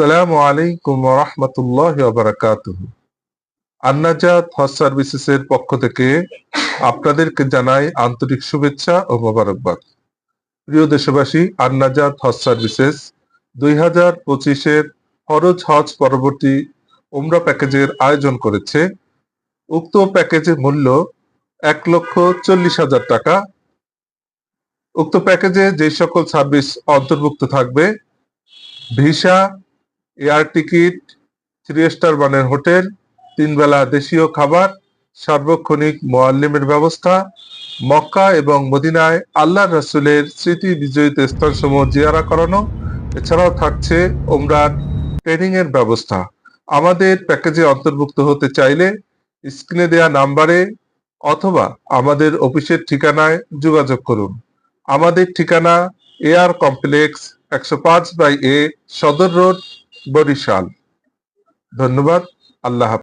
আসসালামু আলাইকুম রহমতুল্লাহ বারাকাত আন্নাজাত হজ সার্ভিসেসের পক্ষ থেকে আপনাদেরকে জানাই আন্তরিক শুভেচ্ছা ও মোবারকবাদ। প্রিয় দেশবাসী, আন্নাজাত হজ সার্ভিসেস দুই হাজার পঁচিশের ফরজ হজ পরবর্তী উমরা প্যাকেজের আয়োজন করেছে। উক্ত প্যাকেজের মূল্য এক লক্ষ চল্লিশ হাজার টাকা। উক্ত প্যাকেজে যে সকল সার্ভিস অন্তর্ভুক্ত থাকবে, visa air ticket three star মানের হোটেল তিন বেলা দেশীয় খাবার, সার্বক্ষণিক মোয়াল্লিমের ব্যবস্থা, মক্কা এবং মদিনায় আল্লাহ রসুলের স্মৃতি বিজয়িত স্থানসমূহ জিয়ারা করানো। এছাড়াও থাকছে ওমরার ট্রেনিং এর ব্যবস্থা। আমাদের প্যাকেজে অন্তর্ভুক্ত হতে চাইলে স্ক্রিনে দেওয়া নাম্বারে অথবা আমাদের অফিসের ঠিকানায় যোগাযোগ করুন। আমাদের ঠিকানা এয়ার কমপ্লেক্স একশো পাঁচ বাই এ সদর রোড বরিশাল ধন্যবাদ আল্লাহ হাফেজ।